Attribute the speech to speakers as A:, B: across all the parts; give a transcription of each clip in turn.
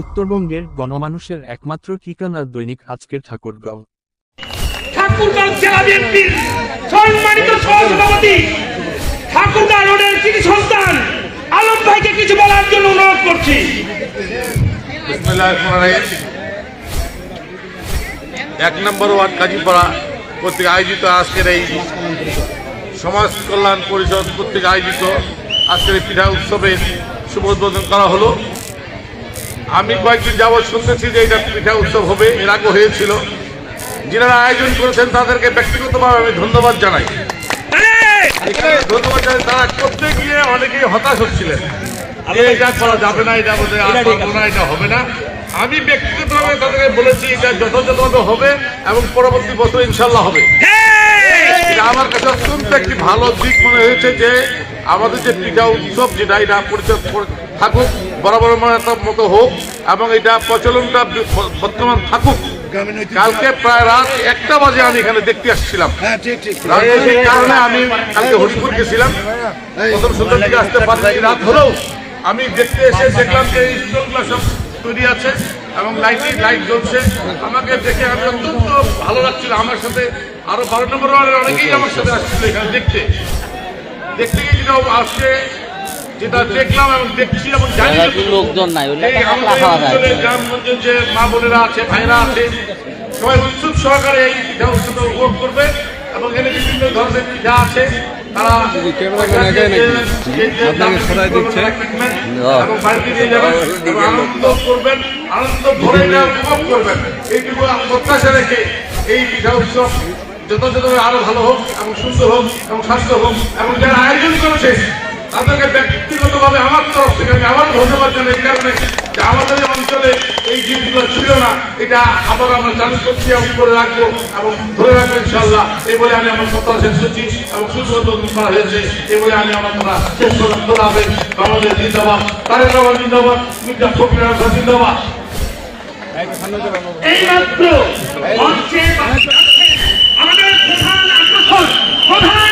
A: উত্তরবঙ্গের গণমানুষের একমাত্র ঠিকানা দৈনিক আজকের ঠাকুরগাঁও।
B: ঠাকুরগাঁও জেলা বিএনপির সম্মানিত সহসভাপতি ঠাকুরগাঁও রোডের কৃতি সন্তান আলম ভাইকে কিছু বলার জন্য অনুরোধ করছি।
C: বিসমিল্লাহির রহমানির রহিম। এক নম্বর ওয়ার্ড কাজীপাড়া কর্তৃক আয়োজিত আজকের এই সমাজ কল্যাণ পরিষদ কর্তৃক আয়োজিত আজকের এই পিঠা উৎসবের শুভ উদ্বোধন করা হলো। আমি কয়েকদিন যাবৎ শুনতেছি যে এটা পিঠা উৎসব হবে, এর আগে হয়েছিল। যিনারা আয়োজন করেছেন তাদেরকে ব্যক্তিগতভাবে আমি ধন্যবাদ জানাই। ধন্যবাদ জানাই, তারা করতে গিয়ে অনেকেই হতাশ হচ্ছিলেন। এটা করা যাবে না, এটা পারব না, এটা হবে না। আমি ব্যক্তিগতভাবে তাদেরকে বলেছি, এটা যথাযথভাবে হবে এবং পরবর্তী বছর ইনশাল্লাহ হবে। আমার কাছে অত্যন্ত একটি ভালো দিক মনে হয়েছে যে, আমাদের যে পিঠা উৎসব যেটা, এটা পরিচয় থাকুক। বরাবর মতো হোক এবং এটা প্রচলনটা বর্তমান থাকুক। কালকে প্রায় রাত একটা বাজে আমি এখানে দেখতে আসছিলাম। সেই কারণে আমি কালকে হরিপুর গেছিলাম প্রথম সুন্দর দিকে আসতে পারছি রাত হলেও আমি দেখতে এসে দেখলাম যে এই স্টলগুলো সব তৈরি আছে এবং লাইট লাইট জ্বলছে। আমাকে দেখে আমি অত্যন্ত ভালো লাগছিল। আমার সাথে আরও বারো নম্বর অনেকেই আমার সাথে আসছিল এখানে দেখতে। দেখতে গিয়ে যেটা আসছে যেটা দেখলাম এবং দেখছি এবং জানি
D: লোকজন নাই,
C: গ্রামগঞ্জের যে মা বোনেরা আছে ভাইরা আছে সবাই উৎসুক সহকারে এই উৎসব উপভোগ করবে এবং এখানে বিভিন্ন ধরনের পিঠা আছে তারা আনন্দ করবেন আনন্দ ভরে উপভোগ করবেন এইটুকু প্রত্যাশা রেখে এই পিঠা উৎসব যথাযথভাবে আরও ভালো হোক এবং সুন্দর হোক এবং স্বাস্থ্য হোক এবং যারা আয়োজন করেছে তাদেরকে ব্যক্তিগতভাবে আমার তরফ থেকে আমি আবার ধন্যবাদ জানাই, এই কারণে যে আমাদের অঞ্চলে এই জিনিসগুলো ছিল না, এটা আবার আমরা চালু করছি এবং করে রাখব এবং ধরে রাখব ইনশাল্লাহ এই বলে আমি আমার কথা শেষ করছি এবং সুযোগ করা হয়েছে। এই বলে আমি আমার কথা শেষ হবে বাংলাদেশ জিন্দাবাদ। তারেক রহমান জিন্দাবাদ। মির্জা হাসান জিন্দাবাদ।
B: এইমাত্র মঞ্চে আমাদের প্রধান আকর্ষণ, প্রধান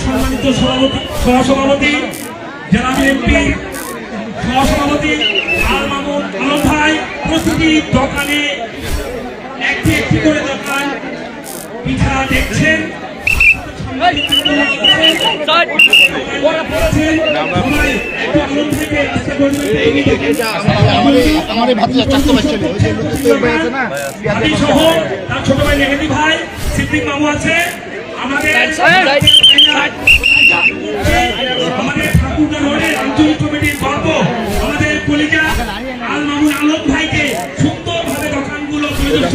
B: সম্মানিত সভাপতি জেলা বিএনপি সহসভাপতি ভাই প্রতিটি দোকানে একটি একটি করে দোকান। পিঠা দেখছেন।
E: আমার এই ভাতিজা চাকতে বাচ্চা হয়ে
B: আমি সহ তার ছোট ভাই মেহেদি ভাই সিদ্দিক আছে আমাদের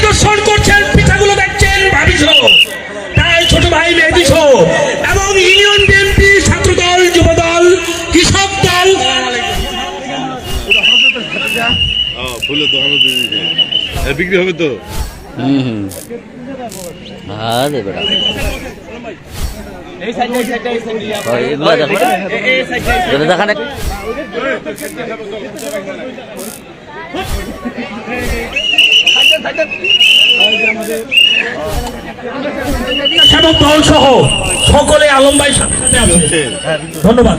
B: পরিদর্শন করছেন পিঠাগুলো দেখছেন ভাবিস তাই ছোট ভাই মেহেদিস এবং ইউনিয়ন বিএনপি ছাত্র দল যুব দল কৃষক দল
C: ফুলের বিক্রি হবে তো
D: দেখান
B: সেবক দল সহ সকলে আলম ভাই সাথে সাথে আছে ধন্যবাদ।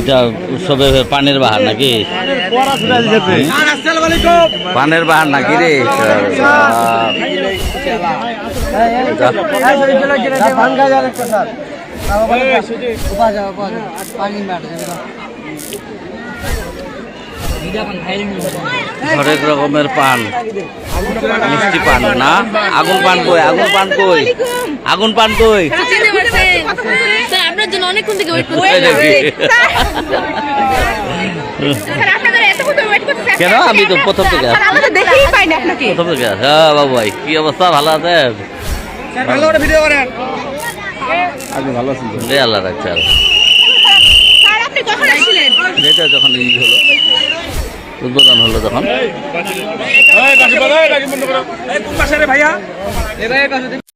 D: এটা উৎসবে পানের বাহার নাকি? পানের বাহার নাকি রে? হরেক রকমের পান। মিষ্টি পান না? আগুন পান কই? আগুন পান কই? আগুন পান কই?
F: আপনার জন্য অনেকক্ষণ থেকে ওয়েট
D: কেন? আমি তো প্রথম থেকে প্রথম থেকে হ্যাঁ বাবু ভাই কি অবস্থা? ভালো আছেন?
E: ভালো
D: রে আল্লাহ রাখছে যখন ই হলো। উদ্বোধন হলো তখন।
B: ভাইয়া?